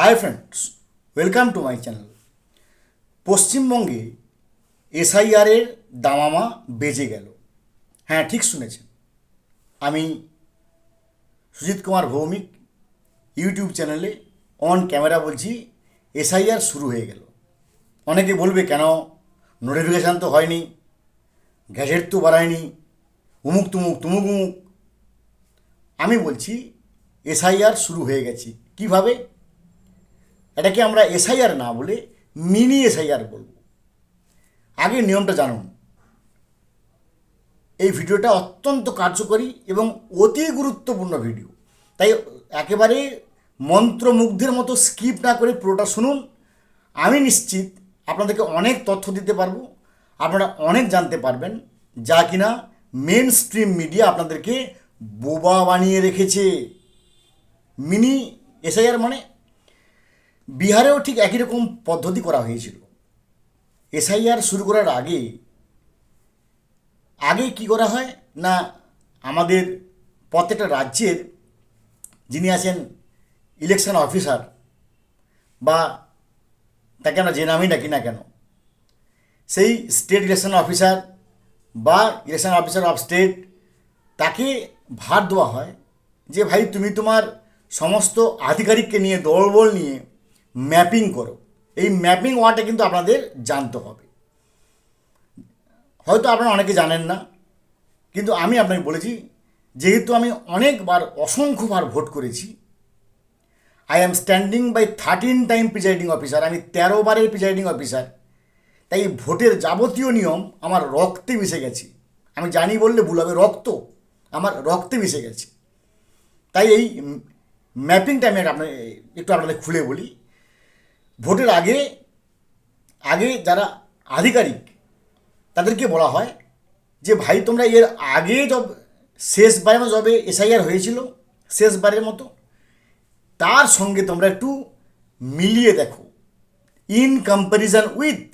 Hi friends welcome to my channel পশ্চিমবঙ্গে এসআইআরের দামামা বেজে গেল। হ্যাঁ ঠিক শুনেছেন। আমি সুজিত কুমার ভৌমিক, ইউটিউব চ্যানেলে অন ক্যামেরা বলছি এসআইআর শুরু হয়ে গেল। অনেকে বলবে, কেন? নোটিফিকেশান তো হয়নি, গ্যাজেট তো বাড়ায়নি, উমুক তুমুক তুমুক উমুক। আমি বলছি এসআইআর শুরু হয়ে গেছে। কীভাবে? এটাকে আমরা এসআইআর না বলে মিনি এসআইআর বলব। আগে নিয়মটা জানুন। এই ভিডিওটা অত্যন্ত কার্যকরী এবং অতি গুরুত্বপূর্ণ ভিডিও। তাই একেবারে মন্ত্রমুগ্ধের মতো স্কিপ না করে পুরোটা শুনুন। আমি নিশ্চিত আপনাদেরকে অনেক তথ্য দিতে পারব। আপনারা অনেক জানতে পারবেন যা কিনা মেন স্ট্রিম মিডিয়া আপনাদেরকে বোবা বানিয়ে রেখেছে। মিনি এসআইআর মানে বিহারেও ঠিক একই রকম পদ্ধতি করা হয়েছিল। এসআইআর শুরু করার আগে আগে কি করা হয় না আমাদের প্রত্যেকটা রাজ্যের যিনি আছেন ইলেকশন অফিসার বা তাকে আমরা যে নামই ডাকি না কেন, সেই স্টেট ইলেকশন অফিসার বা ইলেকশন অফিসার অফ স্টেট তাকে ভার দেওয়া হয় যে ভাই তুমি তোমার সমস্ত আধিকারিককে নিয়ে দলবল নিয়ে ম্যাপিং করো। এই ম্যাপিং ওয়ার্ডটা কিন্তু আপনাদের জানতে হবে। হয়তো আপনারা অনেকে জানেন না, কিন্তু আমি আপনাকে বলেছি, যেহেতু আমি অনেকবার, অসংখ্যবার ভোট করেছি I am standing by thirteen time presiding officer আমি তেরো বারের প্রিজাইডিং অফিসার তাই ভোটের যাবতীয় নিয়ম আমার রক্তে মিশে গেছে। আমি জানি বললে ভুল হবে, রক্ত আমার রক্তে মিশে গেছে। তাই এই ম্যাপিংটা আমি আপনার একটু আপনাদের খুলে বলি। ভোটের আগে আগে যারা আধিকারিক, তাদেরকে বলা হয় যে, ভাই, তোমরা এর আগে জব শেষবারের মতো যবে এসআইআর হয়েছিল, শেষবারের মতো, তার সঙ্গে তোমরা একটু মিলিয়ে দেখো। In comparison with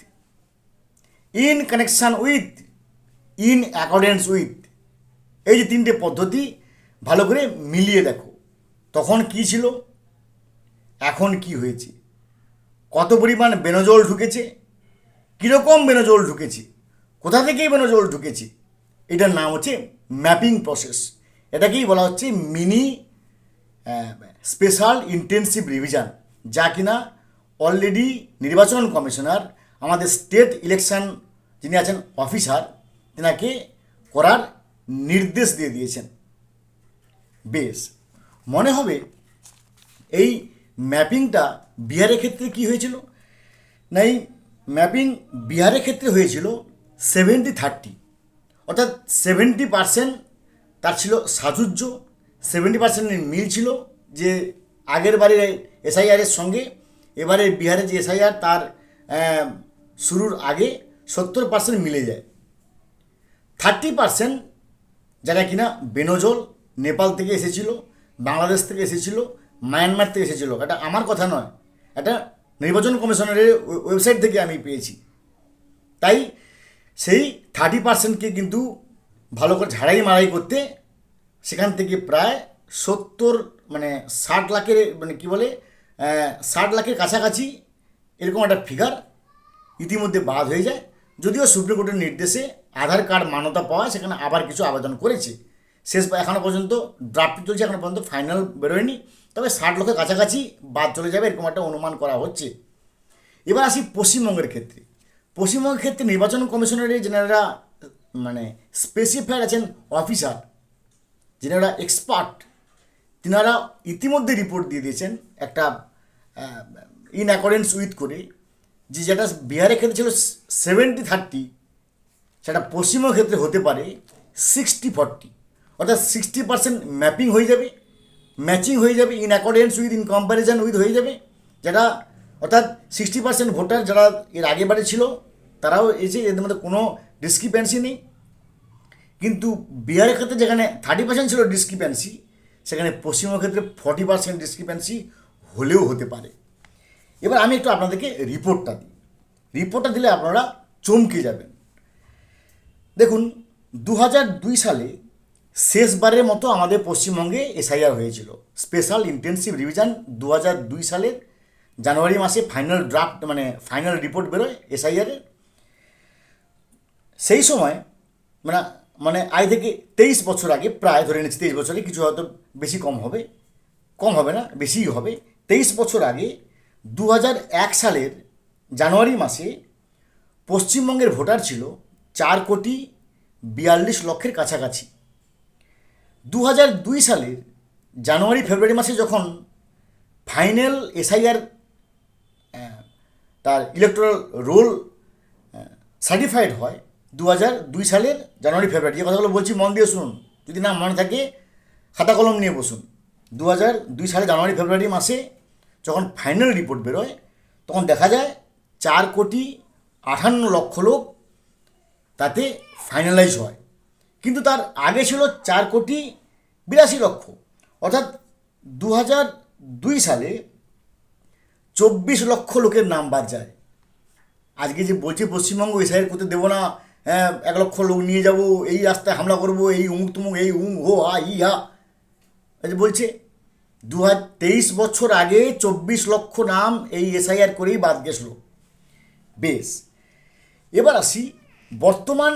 in connection with in accordance with এই যে তিনটে পদ্ধতি, ভালো করে মিলিয়ে দেখো। তখন কি ছিল? এখন কি হয়েছে? কত পরিমাণ বেনজল ঢুকেছে? কীরকম বেনজল ঢুকেছে? কোথা থেকেই বেনজল ঢুকেছে? এটার নাম হচ্ছে ম্যাপিং প্রসেস। এটাকেই বলা হচ্ছে মিনি স্পেশাল ইন্টেন্সিভ রিভিশন, যা কিনা অলরেডি নির্বাচন কমিশনার, আমাদের স্টেট ইলেকশন যিনি আছেন অফিসার, তেনাকে করার নির্দেশ দিয়ে দিয়েছেন। বেশ, মনে হবে এই ম্যাপিংটা বিহারের ক্ষেত্রে কি হয়েছিল? না ম্যাপিং বিহারের ক্ষেত্রে হয়েছিল সেভেন্টি থার্টি অর্থাৎ সেভেন্টি পার্সেন্ট তার ছিল সাজুজ্য সেভেন্টি পার্সেন্টের মিল ছিল যে আগের বারের এসআইআরের সঙ্গে এবারে বিহারের যে এসআইআর তার শুরুর আগে সত্তর পার্সেন্ট মিলে যায়। থার্টি পার্সেন্ট যারা কিনা বেনজল, নেপাল থেকে এসেছিল, বাংলাদেশ থেকে এসেছিল মায়ানমার থেকে এসেছিল। এটা আমার কথা নয়। এটা নির্বাচন কমিশনারের ওয়েবসাইট থেকে আমি পেয়েছি। তাই সেই থার্টি পার্সেন্টকে কিন্তু ভালো করে ঝাড়াই মারাই করতে সেখান থেকে প্রায় সত্তর মানে ষাট লাখের মানে কী বলে ষাট লাখের কাছাকাছি এরকম একটা ফিগার ইতিমধ্যে বাদ হয়ে যায়। যদিও সুপ্রিম কোর্টের নির্দেশে আধার কার্ড মান্যতা পাওয়া সেখানে আবার কিছু আবেদন করেছে। শেষ এখনও পর্যন্ত ড্রাফট চলছে এখনও পর্যন্ত ফাইনাল বেরোয়নি। তবে ষাট লক্ষের কাছাকাছি বাদ চলে যাবে, এরকম একটা অনুমান করা হচ্ছে। এবার আসি পশ্চিমবঙ্গের ক্ষেত্রে। পশ্চিমবঙ্গের ক্ষেত্রে নির্বাচন কমিশনারের যেনারা মানে স্পেসিফাইড আছেন অফিসার যেনারা এক্সপার্ট তিনারা ইতিমধ্যে রিপোর্ট দিয়ে দিয়েছেন একটা ইন অ্যাকর্ডেন্স উইথ করে যে যেটা বিহারের ক্ষেত্রে ছিল সেভেন্টি থার্টি সেটা পশ্চিমবঙ্গের ক্ষেত্রে হতে পারে সিক্সটি ফর্টি অর্থাৎ সিক্সটি পার্সেন্ট ম্যাপিং হয়ে যাবে। ম্যাচিং হয়ে যাবে in accordance with in comparison with হয়ে যাবে। যেটা অর্থাৎ সিক্সটি পার্সেন্ট ভোটার যারা এর আগেবারে ছিল, তারাও এসে এদের মধ্যে কোনো ডিসক্রিপেন্সি নেই। কিন্তু বিহারের ক্ষেত্রে যেখানে থার্টি পার্সেন্ট ছিল ডিসক্রিপেন্সি সেখানে পশ্চিমবঙ্গের ক্ষেত্রে ফর্টি পার্সেন্ট ডিসক্রিপেন্সি হলেও হতে পারে। এবার আমি একটু আপনাদেরকে রিপোর্টটা দিই। রিপোর্টটা দিলে আপনারা চমকে যাবেন। দেখুন দু সালে শেষবারের মতো আমাদের পশ্চিমবঙ্গে এসআইআর হয়েছিল। স্পেশাল ইন্টেনসিভ রিভিশন দু দুই সালের জানুয়ারি মাসে ফাইনাল ড্রাফট মানে ফাইনাল রিপোর্ট বেরোয় এসআইআরের সেই সময় মানে মানে আজ থেকে তেইশ বছর আগে, প্রায় ধরে নিচ্ছি তেইশ বছরে কিছু হয়তো বেশি কম হবে কম হবে না, বেশিই হবে। তেইশ বছর আগে দু এক সালের জানুয়ারি মাসে পশ্চিমবঙ্গের ভোটার ছিল চার কোটি বিয়াল্লিশ লক্ষের কাছাকাছি। দু দুই সালের জানুয়ারি, ফেব্রুয়ারি মাসে যখন ফাইনাল এসআইআর তার ইলেকট্রাল রোল সার্টিফাইড হয় দু দুই সালের জানুয়ারি, ফেব্রুয়ারি, যে কথাগুলো বলছি, মন দিয়ে শুনুন। যদি না মনে থাকে, খাতা কলম নিয়ে বসুন। দু দুই সালে জানুয়ারি, ফেব্রুয়ারি মাসে যখন ফাইনাল রিপোর্ট বেরোয়, তখন দেখা যায় চার কোটি আটান্ন লক্ষ লোক তাতে ফাইনালাইজ হয়। কিন্তু তার আগে ছিল চার কোটি বিরাশি লক্ষ। অর্থাৎ দু হাজার দুই সালে চব্বিশ লক্ষ লোকের নাম বাদ যায়। আজকে যে বলছে পশ্চিমবঙ্গ এসআইয়ের করতে দেবো না হ্যাঁ এক লক্ষ লোক নিয়ে যাব, এই রাস্তায় হামলা করব, এই উমুক তুমুক, এই উম হো হা ই হা। এই বলছে দু তেইশ বছর আগে চব্বিশ লক্ষ নাম এই এসআইআর করেই বাদ গেছিল। বেশ। এবার আসি, বর্তমান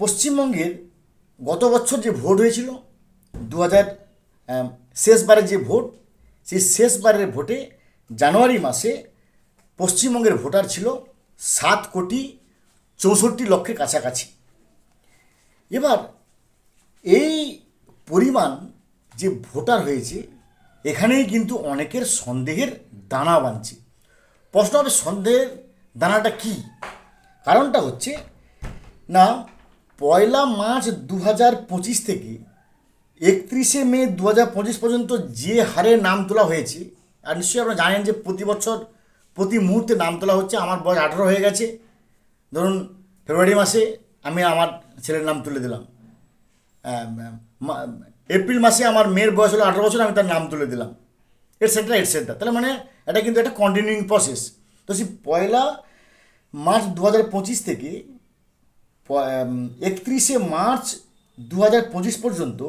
পশ্চিমবঙ্গের গত বছর যে ভোট হয়েছিল দু হাজার শেষবারের যে ভোট, সেই শেষবারের ভোটে জানুয়ারি মাসে পশ্চিমবঙ্গের ভোটার ছিল সাত কোটি চৌষট্টি লক্ষের কাছাকাছি। এবার এই পরিমাণ যে ভোটার হয়েছে, এখানেই কিন্তু অনেকের সন্দেহের দানা বাঁধছে। প্রশ্ন হবে সন্দেহের দানাটা কি? কারণটা হচ্ছে, না পয়লা মার্চ দু হাজার পঁচিশ থেকে একত্রিশে মে দু হাজার পঁচিশ পর্যন্ত যে হারে নাম তোলা হয়েছে, আর নিশ্চয়ই আপনারা জানেন যে প্রতি বছর, প্রতি মুহূর্তে নাম তোলা হচ্ছে, আমার বয়স আঠারো হয়ে গেছে। ধরুন, ফেব্রুয়ারি মাসে আমি আমার ছেলের নাম তুলে দিলাম। এপ্রিল মাসে আমার মেয়ের বয়স হলো আঠারো বছর, আমি তার নাম তুলে দিলাম। এটসেট্রা এটসেট্রা তাহলে মানে এটা কিন্তু একটা কন্টিনিউইং প্রসেস তো সেই পয়লা মার্চ দু হাজার পঁচিশ থেকে একত্রিশে মার্চ দু হাজার পঁচিশ পর্যন্ত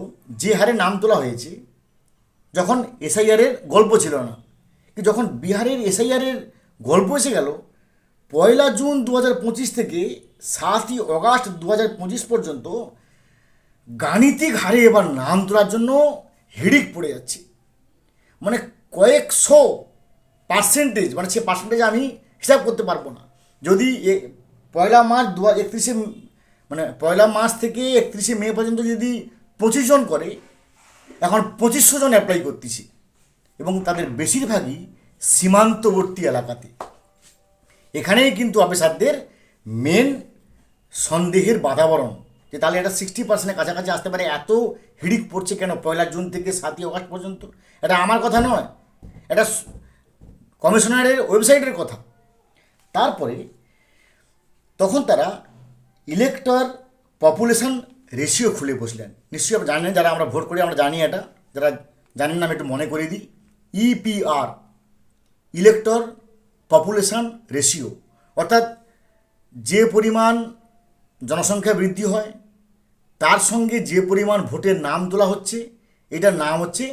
যে হারে নাম তোলা হয়েছে, যখন এসআইআরের গল্প ছিল না যখন বিহারের এসআইআরের গল্প এসে গেল, পয়লা জুন দু হাজার পঁচিশ থেকে সাতই অগাস্ট দু হাজার পঁচিশ পর্যন্ত গাণিতিক হারে এবার নাম তোলার জন্য হিড়িক পড়ে যাচ্ছে। মানে কয়েকশো পার্সেন্টেজ মানে সে পার্সেন্টেজ আমি হিসাব করতে পারব না। যদি পয়লা মার্চ দু একত্রিশে মানে পয়লা মার্চ থেকে একত্রিশে মে পর্যন্ত যদি পঁচিশ জন করে, এখন পঁচিশশো জন অ্যাপ্লাই করতেছি এবং তাদের বেশিরভাগই সীমান্তবর্তী এলাকাতে। এখানেই কিন্তু অফিসারদের মেন সন্দেহের বাতাবরণ, যে তাহলে এটা সিক্সটি পার্সেন্টের কাছাকাছি আসতে পারে, এত হিড়িক পড়ছে কেন পয়লা জুন থেকে সাতই অগাস্ট পর্যন্ত? এটা আমার কথা নয়, এটা কমিশনারের ওয়েবসাইটের কথা। তারপরে তখন তারা ইলেক্টর পপুলেশন রেশিও খুলে বসলেন। নিশ্চয়ই আপনি জানেন, যারা আমরা ভোট করি, আমরা জানি এটা। যারা জানেন না, আমি একটু মনে করে দিই। ইপিআর ইলেক্টর পপুলেশন রেশিও অর্থাৎ যে পরিমাণ জনসংখ্যা বৃদ্ধি হয়, তার সঙ্গে যে পরিমাণ ভোটের নাম তোলা হচ্ছে, এটার নাম হচ্ছে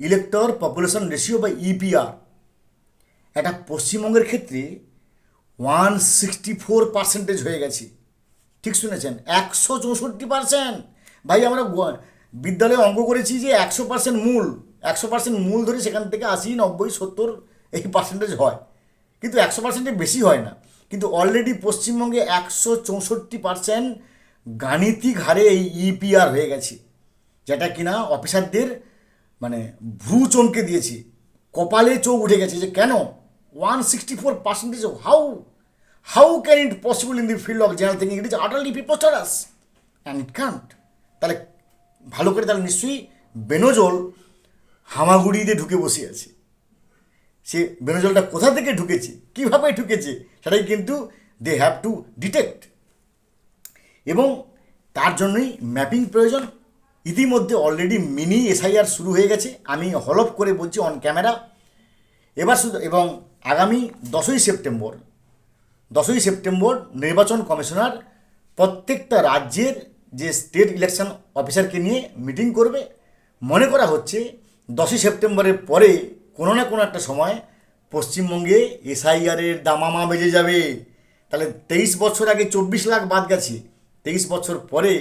ইলেক্টর পপুলেশন রেশিও বা ইপিআর এটা পশ্চিমবঙ্গের ক্ষেত্রে ওয়ান সিক্সটি ফোর পার্সেন্টেজ হয়ে গেছে। ঠিক শুনেছেন? একশো চৌষট্টি পার্সেন্ট ভাই, আমরা বিদ্যালয়ে অঙ্ক করেছি যে একশো পার্সেন্ট মূল। একশো পার্সেন্ট মূল ধরে সেখান থেকে আশি, নব্বই, সত্তর এই পার্সেন্টেজ হয়। কিন্তু একশো পার্সেন্টের বেশি হয় না। কিন্তু অলরেডি পশ্চিমবঙ্গে একশো চৌষট্টি পার্সেন্ট গাণিতিক হারে এই ইপিআর হয়ে গেছে। যেটা কিনা অফিসারদের মানে ভ্রু চমকে দিয়েছে। কপালে চোখ উঠে গেছে যে কেন? One sixty four percentage how how can it possible in the field of general thinking it is utterly preposterous and it can't তাহলে ভালো করে তাহলে নিশ্চয়ই বেনজল হামাগুড়িতে ঢুকে বসে আছে। সে বেনজলটা কোথা থেকে ঢুকেছে? কীভাবে ঢুকেছে? সেটাই কিন্তু দে হ্যাভ টু ডিটেক্ট এবং তার জন্যই ম্যাপিং প্রয়োজন। ইতিমধ্যে অলরেডি মিনি এসআইআর শুরু হয়ে গেছে। আমি হলপ করে বলছি অন ক্যামেরা এবার শুধু এবং আগামী দশই সেপ্টেম্বর দশই সেপ্টেম্বর নির্বাচন কমিশনার প্রত্যেকটা রাজ্যের যে স্টেট ইলেকশন অফিসারকে নিয়ে মিটিং করবে, মনে করা হচ্ছে দশই সেপ্টেম্বরের পরে কোনো না কোনো একটা সময় পশ্চিমবঙ্গে এসআইআরের দামামা বেজে যাবে। তাহলে তেইশ বছর আগে চব্বিশ লাখ বাদ গেছে, তেইশ বছর পরে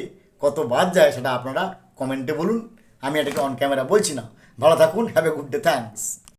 কত বাদ যায় সেটা আপনারা কমেন্টে বলুন। আমি এটাকে অন ক্যামেরা বলছি না। ভালো থাকুন have a good day thanks